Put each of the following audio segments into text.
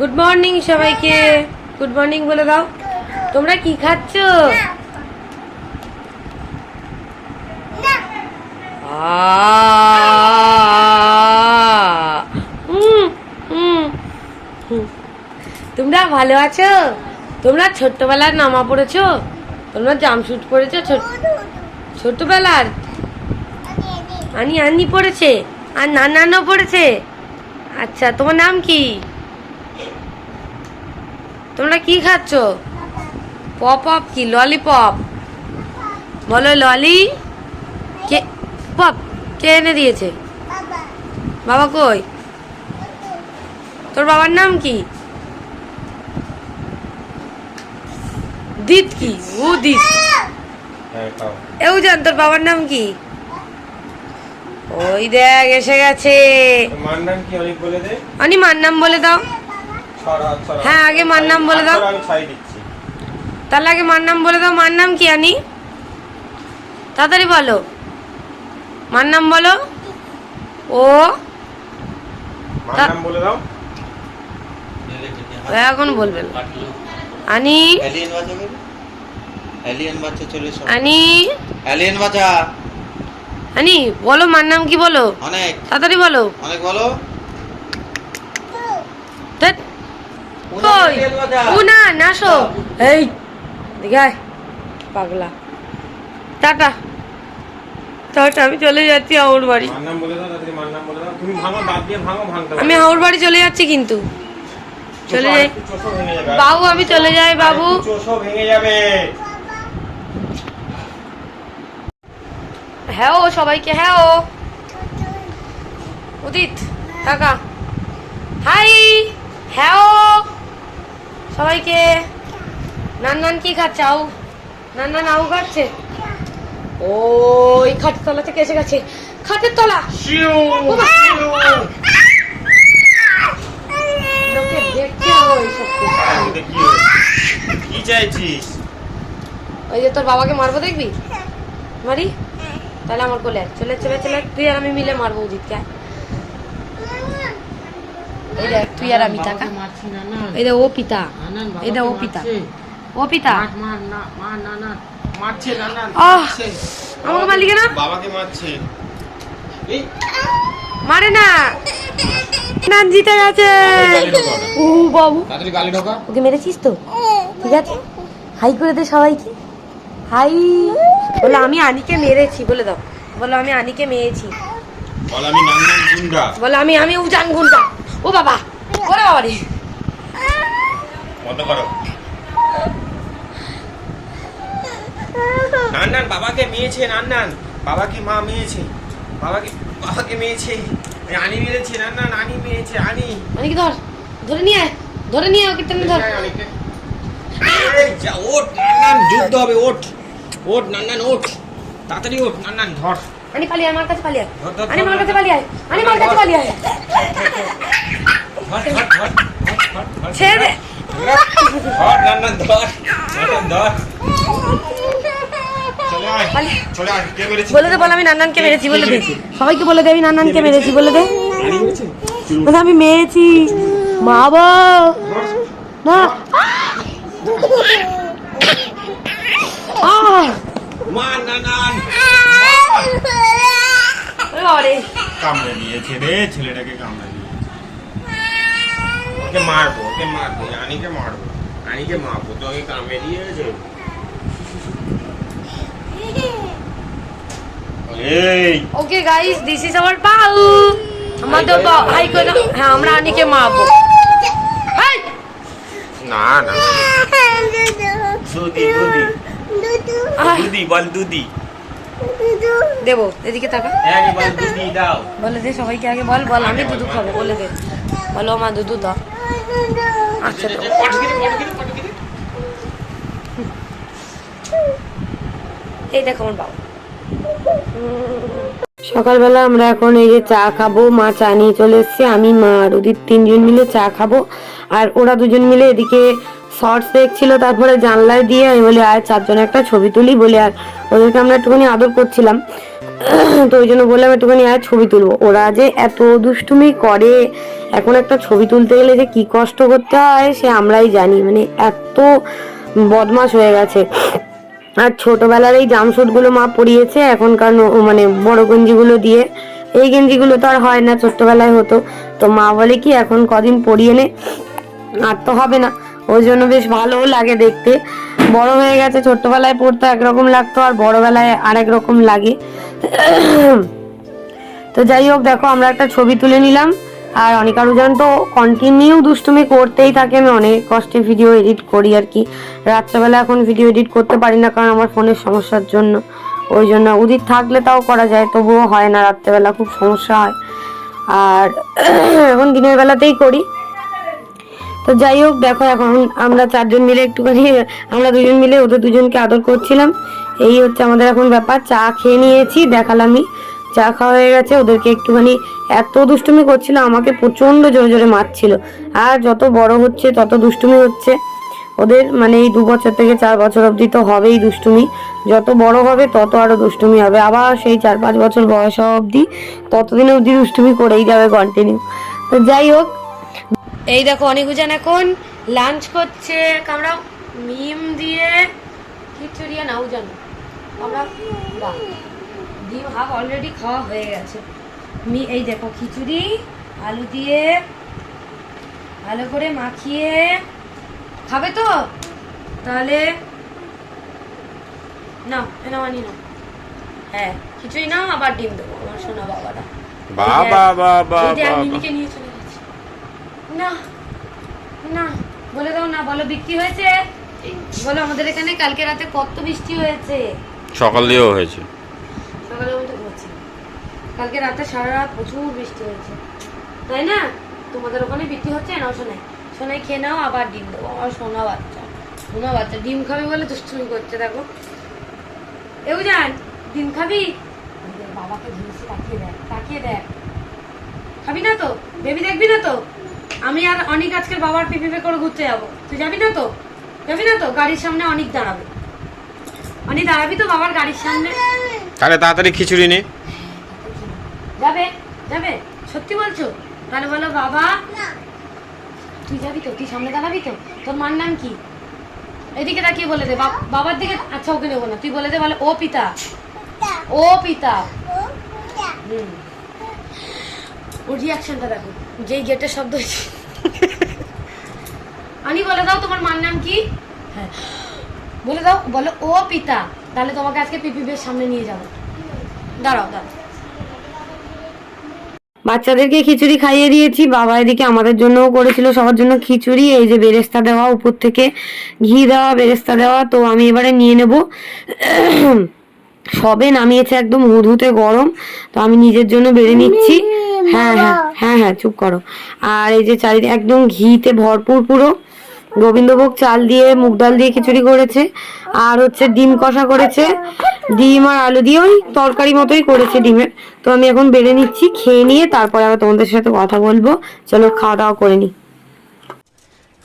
Good morning সবাইকে। Good morning বলে দাও। তোমরা কি খাচ্ছ। তোমরা ভালো আছো? তোমরা ছোট্টবেলার নামা পড়েছো? তোমরা জামশুট পড়েছো ছোট ছোটবেলার আনি আনি পড়েছে। আর নানানও পড়েছে। আচ্ছা তোমার নাম কি? তোমরা কি খাচ্ছ? পপ পপ কি? ললিপপ বলো ললি কে পপ কে এনে দিয়েছে? বাবা কই? তোর বাবার নাম কি? দিত কি? ও দিত। এও জান তোর বাবার নাম কি? ওই দেখ এসে গেছে। তোমার নাম বলে দে। অনি মার নাম বলে দাও। হ্যাঁ, আগে মার নাম বলে দাও। তার আগে মার নাম বলে দাও। মার নাম কি আনি? তাড়াতাড়ি বলো। মার নাম বলো। ও। নাম বলে দাও। এখন বলবে না। আনি। আনি। এলিয়েন বাচ্চা আনি বলো মার নাম কি বলো? অনেক। তাড়াতাড়ি বলো। অনেক বলো ধ্যাৎ, উনা কই উনা নাসো এই দেখে পাগলা। টাটা। টাটা আমি চলে যাচ্ছি বাড়ি। আমি হাওড় বাড়ি চলে যাচ্ছি কিন্তু। চলে যাই। বাবু আমি চলে যাই বাবু। ভেঙে যাবে। হ্যাঁ ও সবাইকে হ্যাঁ ও। উদিত টাকা হাই। হ্যাঁ ও। সবাইকে। নান নান কি খাচ্ছে? আউ। নান নান আউ খাচ্ছে? ও এই খাটের তলা থেকে এসে গেছে। খাটের তলা! ওই যে তোর বাবাকে মারবো দেখবি? মারি? তাহলে আমার কোলে চলে চলে চলে। তুই আর আমি মিলে মারবো উদিতকে তুই আর আমি টাকা। দেখ ও পিতা দেখ ও পিতা ও পিতা মারছে না না আমাকে মারলি কেন? বাবাকে মারছে। মারে না। না জিতে গেছে। ও বাবু। তাড়াতাড়ি গালি ঢোকা। ওকে মেরেছিস তো? ঠিক আছে? হাই করে দে সবাইকে। হাই। বলে আমি আনিকে মেরেছি বলে দাও। বলো আমি আনিকে মেরেছি। বল আমি নান্দান গুন্ডা। বলে আমি আমি উজান গুন্ডা। ও বাবা ওরে বাবা রে বন্ধ করো। নান্দান বাবাকে মেয়েছে নান্দান বাবাকে মা মেয়েছে বাবাকে বাবাকে মেয়েছে আনি মেরেছে নান্দান আনি মেয়েছে আনি আনিকে ধর ধরে নিয়ে আয় ধরে নিয়ে ওকে টেনে ধর। ওঠ নান্দান যুদ্ধ হবে ওঠ। ওঠ নান্দান ওঠ। তাড়াতাড়ি ওঠ নান্দান ধর। আনি পালিয়ে আমার কাছে পালিয়ে আনি আমার কাছে। পালিয়ে আয় আনি আমার কাছে পালিয়ে ছেড়ে দে বলে দে বলে আমি নান্নানকে মেরেছি বলে দে সবাইকে বলে দে আমি নান্নানকে মেরেছি বলে দে আমি মেরেছি মা না মা নানান ওরে কামড়ে দিয়েছে রে ছেলেটাকে কামড়ে দিয়েছে ওকে মারবো ওকে মারবো আনিকে মারবো আনিকে মারবো তো ওকে কামড়ে দিয়েছে okay guys this is our পাউ আমাদের বা- হাই করে হ্যাঁ আমরা আনিকে মারবো। না না। দুদি দুদি দুদি বল দুদি দেবো এদিকে তাকা। হ্যাঁ বল দুদি দাও। বলে দে সবাইকে আগে বল বল আমি দুধু খাব বলে দে। বলো আমার দুধু দাও। আচ্ছা এই দেখো আমার বাবা। সকালবেলা আমরা এখন এই যে চা খাব মা চা নিয়ে চলে এসছে আমি মা আর ওদের তিনজন মিলে চা খাব আর ওরা দুজন মিলে এদিকে শর্টস দেখছিল, তারপরে জানলায় দিয়ে আমি বলি আর চারজনে একটা ছবি তুলি, বলে, আর ওদেরকে আমরা একটুখানি আদর করছিলাম। তো ওই জন্য বললাম, একটুখানি আর ছবি তুলবো। ওরা যে এত দুষ্টুমি করে, এখন একটা ছবি তুলতে গেলে যে কি কষ্ট করতে হয়, সে আমরাই জানি। মানে এত বদমাশ হয়ে গেছে। আর ছোটবেলার এই জামশুটগুলো মা পরিয়েছে, এখনকার মানে বড় গেঞ্জিগুলো দিয়ে। এই গেঞ্জিগুলো তো আর হয় না, ছোট্টবেলায় হতো। তো মা বলে কি, এখন কদিন পরিয়ে নে, আর তো হবে না। ওই জন্য বেশ ভালোও লাগে দেখতে। বড় হয়ে গেছে, ছোট্টবেলায় পড়তে একরকম লাগতো আর বড়বেলায় আরেক রকম লাগে। তো যাই হোক, দেখো, আমরা একটা ছবি তুলে নিলাম। আর অনিকারুজন তো কন্টিনিউ দুষ্টুমি করতেই থাকে। আমি অনেক কষ্টে ভিডিও এডিট করি আর কি। রাত্রেবেলা এখন ভিডিও এডিট করতে পারি না কারণ আমার ফোনের সমস্যার জন্য। ওই জন্য উদিত থাকলে তাও করা যায়, তবুও হয় না রাত্রেবেলা, খুব সমস্যা হয়। আর এখন দিনের বেলাতেই করি। তো যাই হোক, দেখো এখন আমরা চারজন মিলে একটুখানি, আমরা দুজন মিলে ওদের দুজনকে আদর করছিলাম। এই হচ্ছে আমাদের এখন ব্যাপার, চা খেয়ে নিয়েছি, দেখালামই। চা খাওয়া হয়ে গেছে, ওদেরকে একটুখানি এত দুষ্টুমি করছিল, আমাকে প্রচণ্ড জোরে জোরে মারছিল। আর যত বড় হচ্ছে, তত দুষ্টুমি হচ্ছে। ওদের মানে এই দু বছর থেকে চার বছর অবধি তো হবেই দুষ্টুমি। যত বড় হবে, তত আরও দুষ্টুমি হবে। আবার সেই চার পাঁচ বছর বয়স হওয়া অবধি ততদিন অবধি দুষ্টুমি করেই যাবে কন্টিনিউ তো যাই হোক এই দেখো অনিকুজান এখন লাঞ্চ করছে। আমরা মিম দিয়ে খিচুড়ি আর নাও জানো। আমরা ডিম হাফ অলরেডি খাওয়া হয়ে গেছে। মি এই দেখো খিচুড়ি আলু দিয়ে ভালো করে মাখিয়ে খাবে তো? তাহলে নাও এনা মানি না হ্যাঁ খিচুড়ি নাও আবার ডিম দেবো। আমার সোনা বাবাটা বাবা বাবা। মিমিকে নিয়ে চলে না না বলে দাও না বলো বৃষ্টি হয়েছে? বলো আমাদের এখানে কালকে রাতে কত বৃষ্টি হয়েছে? সকাল দিয়েও হয়েছে। সকালে আমি তো কালকে রাতে সারা রাত প্রচুর বৃষ্টি হয়েছে। তাই না? তোমাদের ওখানে বৃষ্টি হচ্ছে? না শোনাই শোনাই খেয়ে নাও আবার ডিম দেবো। আমার সোনা বাচ্চা। সোনা বাচ্চা। ডিম খাবে বলে দুষ্টুমি করছে দেখো। এও জান ডিম খাবি? বাবাকে ধরেছি তাকিয়ে দেখ তাকিয়ে দেখ খাবি না তো? বেবি দেখবি না তো? আমি আর অনেক আজকে বাবার পিপিপে করে ঘুরতে যাব। তুই যাবি না তো? যাবি না তো? গাড়ির সামনে অনেক দাঁড়াবে। অনেক দাঁড়াবি তো বাবার গাড়ির সামনে? তাহলে তাড়াতাড়ি খিচুড়ি নে। যাবে যাবে। সত্যি বলছো? তাহলে বলো বাবা। তুই যাবি তো? তুই সামনে দাঁড়াবি তো? তোর মার নাম কি? এদিকে তাকিয়ে বলে দে। বাব- বাবার দিকে আচ্ছা ওকে নেব না। তুই বলে দে বলে ও পিতা। ও পিতা। হুম। ওর রিয়াকশনটা দেখো। যেই গেটের শব্দ হয়েছে। আনি বলে দাও তোমার মার নাম কি? হ্যাঁ। বলে দাও বলো ও পিতা তাহলে তোমাকে আজকে পিপিবের সামনে নিয়ে যাব। দাঁড়াও দাঁড়াও। বাচ্চাদেরকে খিচুড়ি খাইয়ে দিয়েছি বাবা এদিকে আমাদের জন্যও করেছিল সবার জন্য খিচুড়ি এই যে বেরেস্তা দেওয়া উপর থেকে ঘি দেওয়া বেরেস্তা দেওয়া তো আমি এবারে নিয়ে নেব। সবে নামিয়েছে একদম হুদহুতে গরম তো আমি নিজের জন্য বেড়ে নিচ্ছি। হ্যাঁ হ্যাঁ হ্যাঁ হ্যাঁ চুপ করো। আর এই যে চারিদিকে একদম ঘিতে ভরপুর পুরো। গোবিন্দভোগ চাল দিয়ে মুগ ডাল দিয়ে খিচুড়ি করেছে। আর হচ্ছে ডিম কষা করেছে। ডিম আর আলু দিয়ে ওই তরকারি মতোই করেছে ডিমের। তো আমি এখন বেড়ে নিচ্ছি খেয়ে নিয়ে তারপরে আবার তোমাদের সাথে কথা বলব। চলো খাওয়া দাওয়া করে নি।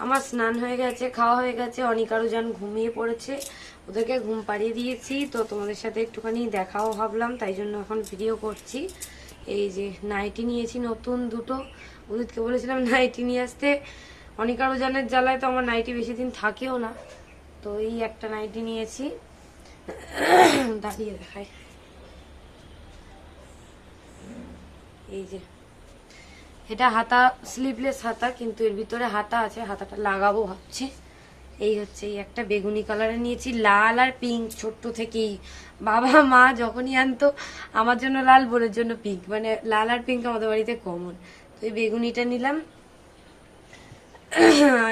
আমার স্নান হয়ে গেছে খাওয়া হয়ে গেছে। অনিকারু যান ঘুমিয়ে পড়েছে। ওদেরকে ঘুম পাড়িয়ে দিয়েছি। তো তোমাদের সাথে একটুখানি দেখাও ভাবলাম তাই জন্য এখন ভিডিও করছি। এই যে নাইটি নিয়েছি, নতুন দুটো। উদিতকে বলেছিলাম নাইটি নিয়ে আসতে। অনিকারু জানের জ্বালায় তো আমার নাইটি বেশি দিন থাকেও না। তো এই একটা নাইটি নিয়েছি। দাঁড়িয়ে দেখাই। এই যে, এটা হাতা স্লিভলেস হাতা, কিন্তু এর ভিতরে হাতা আছে, হাতাটা লাগাবো ভাবছি। এই হচ্ছে, এই একটা বেগুনি কালারে নিয়েছি, লাল আর পিঙ্ক ছোট্ট থেকেই। বাবা, মা যখনই আনতো, আমার জন্য লাল, বোনের জন্য পিঙ্ক মানে লাল আর পিঙ্ক আমাদের বাড়িতে কমন তো এই বেগুনিটা নিলাম।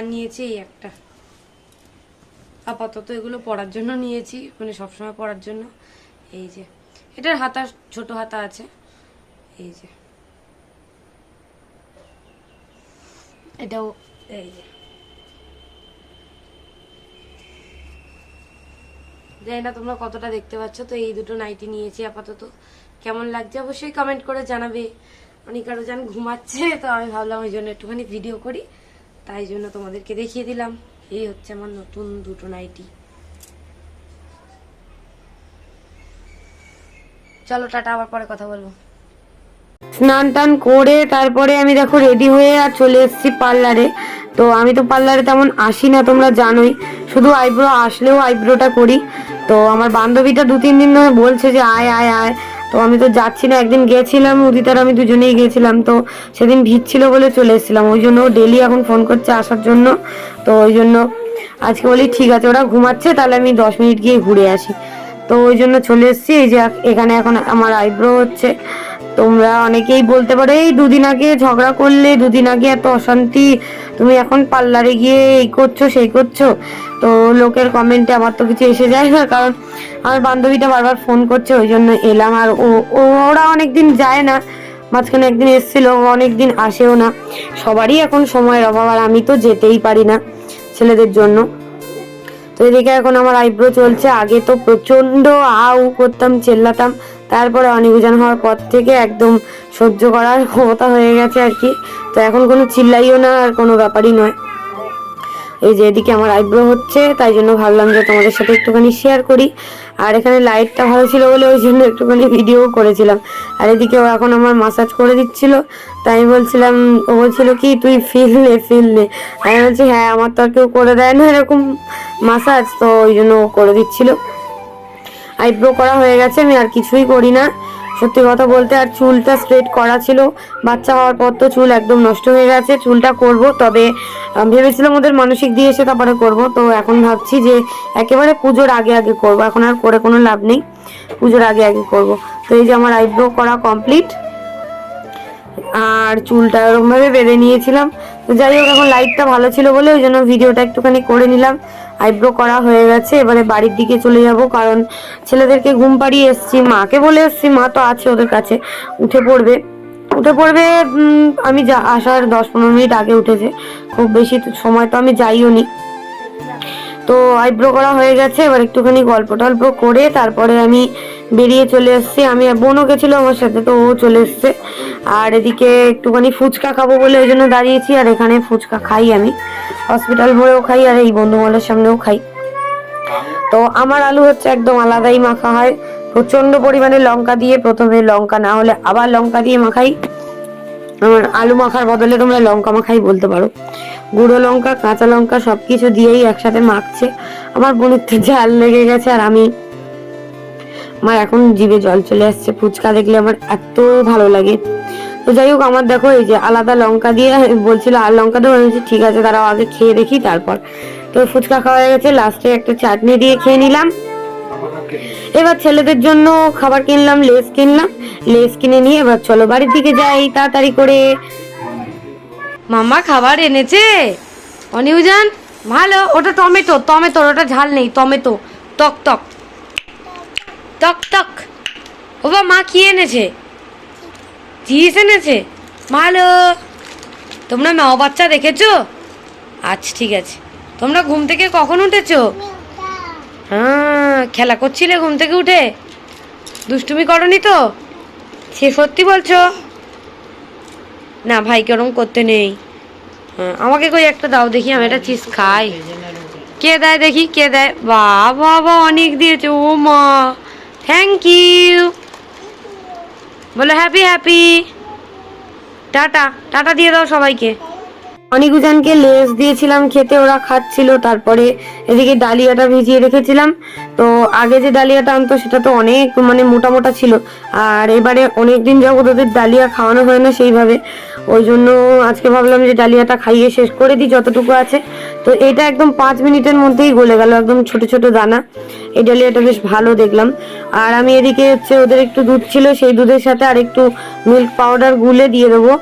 নিয়েছি এই একটা। আপাতত এগুলো পরার জন্য নিয়েছি মানে সবসময় পরার জন্য। এই যে, এটার হাতা, ছোট হাতা আছে। এই যে। এটাও, এই যে। জানি না তোমরা কতটা দেখতে পাচ্ছ, তো এই দুটো নাইটি নিয়েছি আপাতত। কেমন লাগছে অবশ্যই কমেন্ট করে জানাবে। অনেক আরও যেন ঘুমাচ্ছে, তো আমি ভাবলাম ওই জন্য একটুখানি ভিডিও করি। তাই জন্য তোমাদেরকে দেখিয়ে দিলাম। এই হচ্ছে আমার নতুন দুটো নাইটি চলো টাটা, আবার পরে কথা বলব। স্নান টান করে তারপরে আমি দেখো রেডি হয়ে আর চলে এসেছি পার্লারে তো আমি তো পার্লারে তেমন আসি না, তোমরা জানোই। শুধু আইব্রো আসলেও আইব্রোটা করি। তো আমার বান্ধবীটা দু, তিন দিন ধরে বলছে যে, আয় আয় আয়। তো আমি তো যাচ্ছি না, একদিন গেছিলাম উদিতার আমি দুজনেই গেছিলাম। তো সেদিন ভিড় ছিল বলে চলে এসেছিলাম। ওই জন্য ডেলি এখন ফোন করছে আসার জন্য। তো ওই জন্য আজকে বলি, ঠিক আছে, ওরা ঘুমাচ্ছে, তাহলে আমি দশ মিনিট গিয়ে ঘুরে আসি। তো ওই জন্য চলে এসেছি। এই যে, এখানে এখন আমার আইব্রো হচ্ছে। তোমরা অনেকেই বলতে পারো, এই দুদিন আগে ঝগড়া করলে, দুদিন আগে এত অশান্তি, তুমি এখন পার্লারে গিয়ে এই করছ, সেই করছ? তো লোকের কমেন্টে আমার তো কিছু এসে যায় না, কারণ আমার বান্ধবীটা বারবার ফোন করছে, ওই জন্য এলাম আর ও ওরা অনেকদিন যায় না, মাঝখানে একদিন এসেছিল অনেক দিন আসেও না। সবারই এখন সময়ের অভাব আর আমি তো যেতেই পারি না ছেলেদের জন্য। এদিকে এখন আমার আইব্রো চলছে, আগে তো প্রচণ্ড আউ করতাম, চেল্লাতাম। তারপরে অনির্বাচন হওয়ার পর থেকে একদম সহ্য করার ক্ষমতা হয়ে গেছে আর কি। তো এখন কোনো চিল্লাইও না, আর কোনো ব্যাপারই নয়। এই যে এদিকে আমার আইব্রো হচ্ছে, তাই জন্য ভাবলাম যে তোমাদের সাথে একটুখানি শেয়ার করি। আর এখানে লাইটটা ভালো ছিল বলে ওই জন্য একটুখানি ভিডিও করেছিলাম। আর এদিকে ও এখন আমার মাসাজ করে দিচ্ছিল, তাই আমি বলছিলাম, ও বলছিল কি, তুই ফিল নে ফিল নে। আমি বলছি হ্যাঁ আমার তো আর কেউ করে দেয় না এরকম মাসাজ তো ওই জন্য ও করে দিচ্ছিল। আইব্রো করা হয়ে গেছে, আমি আর কিছুই করি না। সত্যি কথা বলতে আর চুলটা স্ট্রেট করা ছিল। বাচ্চা হওয়ার পর তো চুল একদম নষ্ট হয়ে গেছে, চুলটা করব। তবে ভেবেছিলাম ওদের মানসিক দিয়ে এসে তারপরে করব। তো এখন ভাবছি যে একেবারে পুজোর আগে আগে করব। এখন আর করে কোনো লাভ নেই। পুজোর আগে আগে করব। তো এই যে আমার আইব্রো করা কমপ্লিট আর চুলটা এরকমভাবে বেঁধে নিয়েছিলাম। তো যাই হোক, এখন লাইটটা ভালো ছিল বলে ওই জন্য ভিডিওটা একটুখানি করে নিলাম। আইব্রো করা হয়ে গেছে, এবারে বাড়ির দিকে চলে যাব কারণ ছেলেদেরকে ঘুম পাড়িয়ে এসছি, মাকে বলে এসছি, মা তো আছে ওদের কাছে, উঠে পড়বে। উঠে পড়বে আমি যা, আসার দশ পনেরো মিনিট আগে উঠেছে, খুব বেশি সময় তো আমি যাইও নি। তো আইব্রো করা হয়ে গেছে, এবার একটুখানি গল্প টল্প করে তারপরে আমি বেরিয়ে চলে এসেছি। আমি বোনও গেছিল আমার সাথে, তো ও চলে এসছে। আর এদিকে একটুখানি ফুচকা খাব বলে ওই জন্য দাঁড়িয়েছি, আর এখানে ফুচকা খাই আমি। হসপিটাল ভরেও খাই আর এই বন্ধু বন্ধুমহলের সামনেও খাই। তো আমার আলু হচ্ছে একদম আলাদাই মাখা হয়। প্রচণ্ড পরিমাণে লঙ্কা দিয়ে প্রথমে লঙ্কা, না হলে আবার লঙ্কা দিয়ে মাখাই। আমার আলু মাখার বদলে তোমরা লঙ্কা মাখাই বলতে পারো। গুঁড়ো লঙ্কা, কাঁচা লঙ্কা সবকিছু দিয়েই একসাথে মাখছে। আমার বোনের তো ঝাল লেগে গেছে আর আমি আমার এখন জিভে জল চলে আসছে। ফুচকা দেখলে আমার এত ভালো লাগে। তো যাই হোক, আমার দেখো এই যে আলাদা লঙ্কা দিয়ে বলছিল, আর লঙ্কা দেবো? আমি ঠিক আছে তারাও আগে খেয়ে দেখি তারপর। তো ফুচকা খাওয়া হয়ে গেছে। লাস্টে একটা চাটনি দিয়ে খেয়ে নিলাম। এবার ছেলেদের জন্য খাবার কিনলাম, লেস কিনলাম। লেস কিনে নিয়ে এবার চলো বাড়ির দিকে যাই তাড়াতাড়ি করে। মামা খাবার এনেছে? অনিউজান, ভালো, ওটা টমেটো টমেটো ওটা ঝাল নেই, টমেটো, টক টক। টক টক। ও বা, মা কি এনেছে? চিজ এনেছে? ভালো। তোমরা মা বাচ্চা দেখেছ? আচ্ছা ঠিক আছে। তোমরা ঘুম থেকে কখন উঠেছো? হ্যাঁ খেলা করছিলে ঘুম থেকে উঠে? দুষ্টুমি করনি তো? সে সত্যি বলছো? না ভাই কেরম করতে নেই। হ্যাঁ আমাকে কই একটা দাও দেখি, আমি একটা চিজ খাই। কে দেয় দেখি, কে দেয়? বাবা বা অনেক দিয়েছে, ও মা। থ্যাংক ইউ বলো হ্যাপি হ্যাপি টাটা টাটা দিয়ে দাও সবাইকে। অনিকুজানকে লেস দিয়েছিলাম, খেতে ওরা খাচ্ছিল, তারপরে এদিকে ডালিয়াটা ভিজিয়ে রেখেছিলাম। তো আগে যে ডালিয়াটা আনতো, সেটা তো অনেক মানে মোটা মোটা ছিল। আর এবারে অনেক দিন যাবত ওদের ডালিয়া খাওয়ানো হয় না সেইভাবে। ওই জন্য আজকে ভাবলাম যে ডালিয়াটা খাইয়ে শেষ করে দিই, যতটুকু আছে। তো এটা একদম পাঁচ মিনিটের মধ্যেই গলে গেল, একদম ছোট ছোট দানা। এই ডালিয়াটা বেশ ভালো দেখলাম। আর আমি এদিকে হচ্ছে ওদের একটু দুধ ছিল, সেই দুধের সাথে আর একটু মিল্ক পাউডার গুলে দিয়ে দেবো।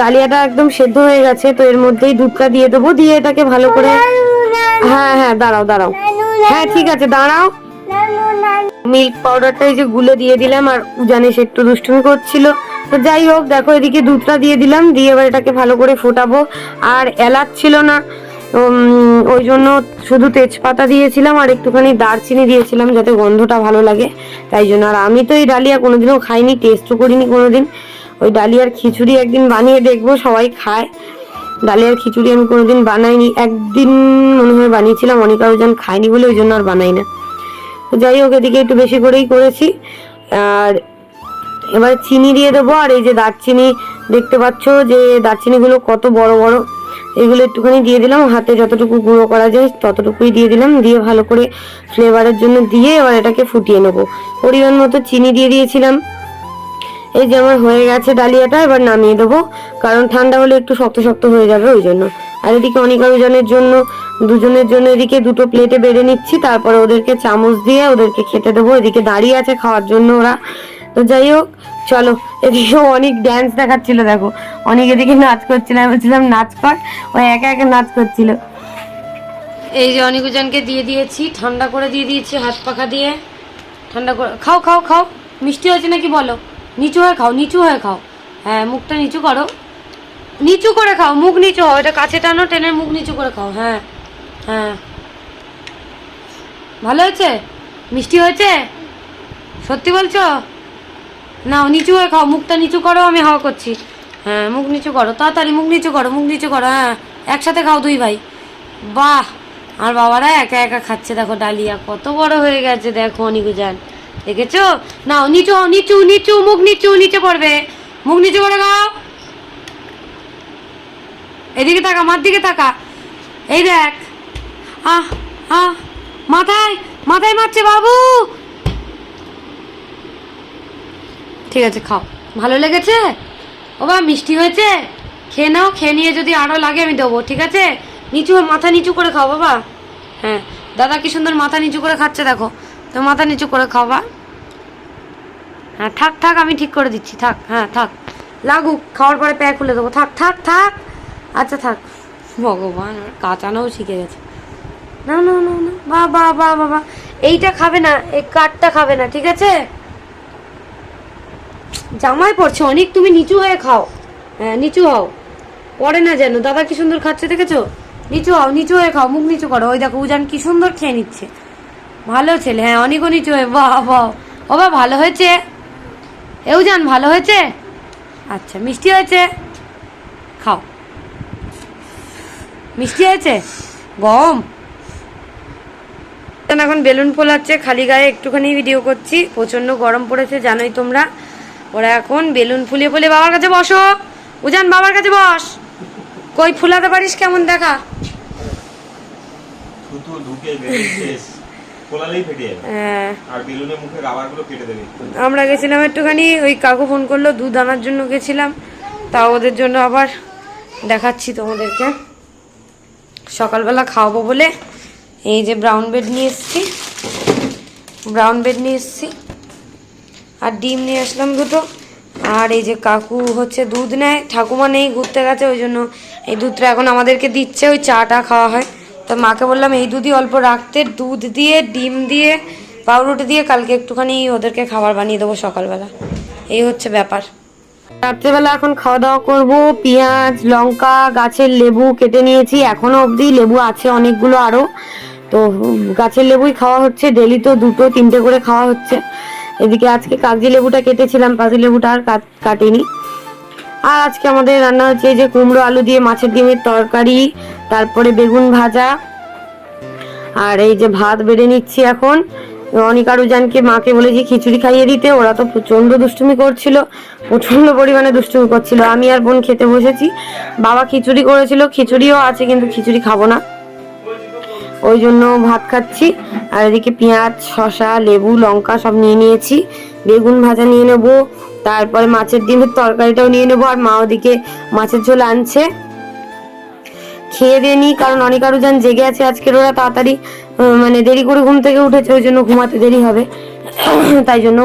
ডালিয়াটা একদম সেদ্ধ হয়ে গেছে, তো এর মধ্যেই দুধটা দিয়ে দেবো, দিয়ে এটাকে ভালো করে হ্যাঁ হ্যাঁ দাঁড়াও দাঁড়াও। হ্যাঁ ঠিক আছে, দাঁড়াও। মিল্ক পাউডারটা এই যে গুলে দিয়ে দিলাম, আর জানিস একটু দুষ্টুমি করছিল। তো যাই হোক, দেখো এদিকে দুধটা দিয়ে দিলাম, দিয়ে এবার এটাকে ভালো করে ফোটাবো। আর এলাচ ছিল না ওই জন্য শুধু তেজপাতা দিয়েছিলাম, আর একটুখানি দারচিনি দিয়েছিলাম, যাতে গন্ধটা ভালো লাগে। তাই জন্য, আর আমি তো এই ডালিয়া কোনোদিনও খাইনি টেস্টও করিনি কোনোদিন। ওই ডালিয়ার খিচুড়ি একদিন বানিয়ে দেখব, সবাই খায়। ডালিয়ার খিচুড়ি আমি কোনোদিন বানাইনি, একদিন মনে হয় বানিয়েছিলাম অনেক আরও খায়নি বলে ওই জন্য আর বানাই না। তো যাই হোক, এদিকে একটু বেশি করেই করেছি। আর এবার চিনি দিয়ে দেবো, আর এই যে দারচিনি দেখতে পাচ্ছ যে দারচিনিগুলো কত বড় বড়, এগুলো একটুখানি দিয়ে দিলাম, হাতে যতটুকু গুঁড়ো করা যায় ততটুকুই দিয়ে দিলাম, দিয়ে ভালো করে ফ্লেভারের জন্য দিয়ে এবার এটাকে ফুটিয়ে নেব। পরিমাণ মতো চিনি দিয়ে দিয়েছিলাম। এই যে আমার হয়ে গেছে ডালিয়াটা, এবার নামিয়ে দেবো। কারণ ঠান্ডা হলে একটু শক্ত শক্ত হয়ে যাবে ওই জন্য। আর এদিকে অনেক আয়োজনের জন্য, দুজনের জন্য এদিকে দুটো প্লেটে বেড়ে নিচ্ছি, তারপরে ওদেরকে চামচ দিয়ে ওদেরকে খেতে দেবো। এদিকে দাঁড়িয়ে আছে খাওয়ার জন্য ওরা। তো যাই হোক, চলো, এদিকে অনেক ড্যান্স দেখাচ্ছিল, দেখো। অনেক এদিকে নাচ করছিল, আমি বলছিলাম, নাচ কর। ও একা একা নাচ করছিল। এই যে অনিকুজনকে দিয়ে দিয়েছি, ঠান্ডা করে দিয়ে দিয়েছি, হাত পাখা দিয়ে। ঠান্ডা করে খাও খাও খাও। মিষ্টি হয়েছে নাকি বলো? নিচু হয়ে খাও, নিচু হয়ে খাও। হ্যাঁ মুখটা নিচু করো। নিচু করে খাও, মুখ নিচু হও, এটা কাছে টানো, টেনে মুখ নিচু করে খাও হ্যাঁ হ্যাঁ। ভালো হয়েছে? মিষ্টি হয়েছে? সত্যি বলছো? না নিচু হয়ে খাও, মুখটা নিচু করো, আমি হাওয়া করছি। হ্যাঁ মুখ নিচু করো, তাড়াতাড়ি মুখ নিচু করো, মুখ নিচু করো হ্যাঁ একসাথে খাও দুই ভাই। বাহ, আর বাবারা একা একা খাচ্ছে, দেখো ডালিয়া, কত বড় হয়ে গেছে, দেখো অনিকুজান দেখেছ? নাও, নিচু নিচু নিচু, মুখ নিচু, নিচে পড়বে। মুখ নিচু করে খাও এদিকে তাকা মার দিকে তাকা এই দেখ। আহ আহ, মাথায় মাথায় মারছে বাবু। ঠিক আছে, খাও। ভালো লেগেছে? ও বা, মিষ্টি হয়েছে? খেয়ে নাও, খেয়ে নিয়ে যদি আরও লাগে আমি দেবো, ঠিক আছে? নিচু মাথা নিচু করে খাও, বাবা। হ্যাঁ দাদা কি সুন্দর মাথা নিচু করে খাচ্ছে, দেখো। তো মাথা নিচু করে খাও, বা? হ্যাঁ থাক থাক, আমি ঠিক করে দিচ্ছি, থাক হ্যাঁ থাক। লাগুক, খাওয়ার পরে প্যাক খুলে দেবো। থাক থাক থাক। আচ্ছা থাক। ভগবান কাঁচানোও শিখে গেছে। না না না না, বা বা বা বাবা এইটা খাবে না, এই কাঠটা খাবে না, ঠিক আছে? জামাই পড়ছে অনেক, তুমি নিচু হয়ে খাও। হ্যাঁ নিচু হও। পড়ে না যেন। দাদা কি সুন্দর খাচ্ছে, দেখেছ? নিচু হও, নিচু হয়ে খাও, মুখ নিচু করো। ওই দেখো, উজান কি সুন্দর খেয়ে নিচ্ছে। ভালো ছেলে হ্যাঁ অনেকও নিচু হয়ে বাহ বাহ। ও বা ভালো হয়েছে? এ উজান ভালো হয়েছে? আচ্ছা মিষ্টি হয়েছে? খাও। মিষ্টি হয়েছে? গম এখন বেলুন ফোলাচ্ছে খালি গায়ে একটুখানি ভিডিও করছি। প্রচণ্ড গরম পড়েছে জানোই তোমরা। ওরা এখন বেলুন ফুলিয়ে ফুলিয়ে বাবার কাছে বসো। উজান বাবার কাছে বস। কই ফুলাতে পারিস? কেমন দেখা? ঢুকে আমরা গেছিলাম একটুখানি ওই কাকু ফোন করল দুধ আনার জন্য গেছিলাম। তা ওদের জন্য আবার দেখাচ্ছি তোমাদেরকে। সকালবেলা খাওয়াবো বলে এই যে ব্রাউন বেড নিয়ে এসেছি। ব্রাউন বেড নিয়ে এসেছি। আর ডিম নিয়ে আসলাম দুটো। আর এই যে কাকু হচ্ছে দুধ নেয় ঠাকুমা নেই ঘুরতে গেছে ওই জন্য এই দুধটা এখন আমাদেরকে দিচ্ছে ওই চাটা খাওয়া হয়। তো মাকে বললাম, এই দুধই অল্প রাখতে, দুধ দিয়ে, ডিম দিয়ে, পাউরুটি দিয়ে কালকে একটুখানি ওদেরকে খাবার বানিয়ে দেবো সকালবেলা। এই হচ্ছে ব্যাপার। রাত্রেবেলা এখন খাওয়া দাওয়া করব, পেঁয়াজ, লঙ্কা, গাছের লেবু কেটে নিয়েছি, এখনও অবধি লেবু আছে অনেকগুলো আরও তো গাছের লেবুই খাওয়া হচ্ছে, ডেলি তো দুটো, তিনটে করে খাওয়া হচ্ছে। এদিকে আজকে কাগজি লেবুটা কেটেছিলাম, কাগজি লেবুটা আর কাট- কাটিনি। আর আজকে আমাদের রান্না হচ্ছে এই যে কুমড়ো আলু দিয়ে মাছের ডিমের তরকারি, তারপরে বেগুন ভাজা, আর এই যে ভাত বেড়ে নিচ্ছি এখন। অনিকা রুজানকে মাকে বলেছি খিচুড়ি খাইয়ে দিতে, ওরা তো প্রচণ্ড দুষ্টুমি করছিল, প্রচণ্ড পরিমাণে দুষ্টুমি করছিল। আমি আর বোন খেতে বসেছি। বাবা খিচুড়ি করেছিল, খিচুড়িও আছে কিন্তু খিচুড়ি খাব না। ওই জন্য ভাত খাচ্ছি। আর এদিকে পেঁয়াজ, শসা, লেবু, লঙ্কা সব নিয়ে নিয়েছি। বেগুন ভাজা নিয়ে নেব। তারপরে মাছের ডিমের তরকারিটাও নিয়ে নেব। আর মা ওদিকে মাছের ঝোল আনছে। খেয়ে দিয়ে নিই কারণ অনেক আরও যান জেগে আছে আজকের ওরা। তাড়াতাড়ি মানে দেরি করে ঘুম থেকে উঠেছে, ওই জন্য ঘুমাতে দেরি হবে। তাই জন্য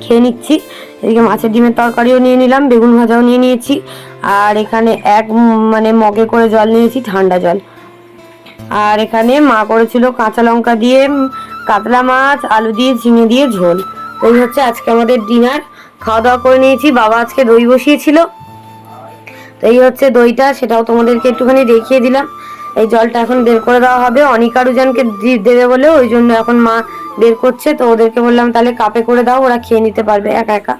খেয়ে নিচ্ছি। এদিকে মাছের ডিমের তরকারিও নিয়ে নিলাম, বেগুন ভাজাও নিয়ে নিয়েছি। আর এখানে এক মানে মগে করে জল নিয়েছি, ঠান্ডা জল। আর এখানে মা করেছিল কাঁচা লঙ্কা দিয়ে কাতলা মাছ, আলু দিয়ে, ঝিঙে দিয়ে ঝোল। ওই হচ্ছে আজকে আমাদের ডিনার। খাওয়া দাওয়া করে নিয়েছি, বাবা আজকে দই বসিয়েছিল। তো এই হচ্ছে দইটা, সেটাও তোমাদেরকে একটুখানি দেখিয়ে দিলাম। এই জলটা এখন বের করে দেওয়া হবে। অনিকা রুজানকে দি- দেবে বলে, ওই জন্য এখন মা বের করছে। তো ওদেরকে বললাম, তাহলে কাপে করে দাও, ওরা খেয়ে নিতে পারবে একা একা।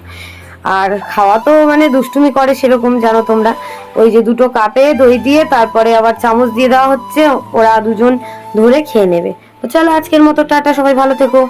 আর খাওয়া তো মানে দুষ্টুমি করে সেরকম, জানো তোমরা। ওই যে দুটো কাপে দই দিয়ে তারপরে আবার চামচ দিয়ে দেওয়া হচ্ছে, ওরা দুজন ধরে খেয়ে নেবে। তো চলো আজকের মতো, টাটা, সবাই ভালো থেকো।